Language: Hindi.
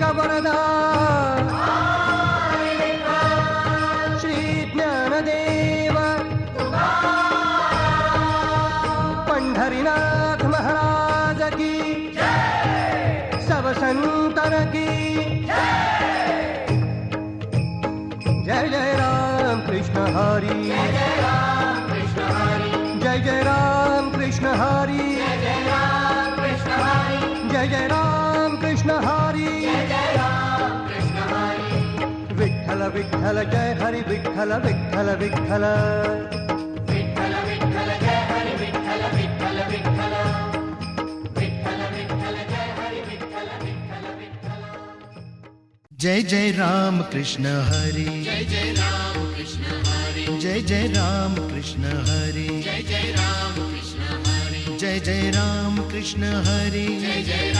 सदा श्री ज्ञानदेव। पंढरीनाथ महाराज की। सब संतर की। जय जय राम कृष्ण हरी। जय जय राम कृष्ण हरी। जय जय राम कृष्ण हरी। विठ्ठल विठ्ठल जय हरी विठ्ठल विठ्ठल विठ्ठल। जय जय राम कृष्ण हरि जय जय राम कृष्ण हरि। जय जय राम कृष्ण हरि। जय जय राम कृष्ण हरि। जय जय राम कृष्ण हरि। जय जय राम कृष्ण हरि।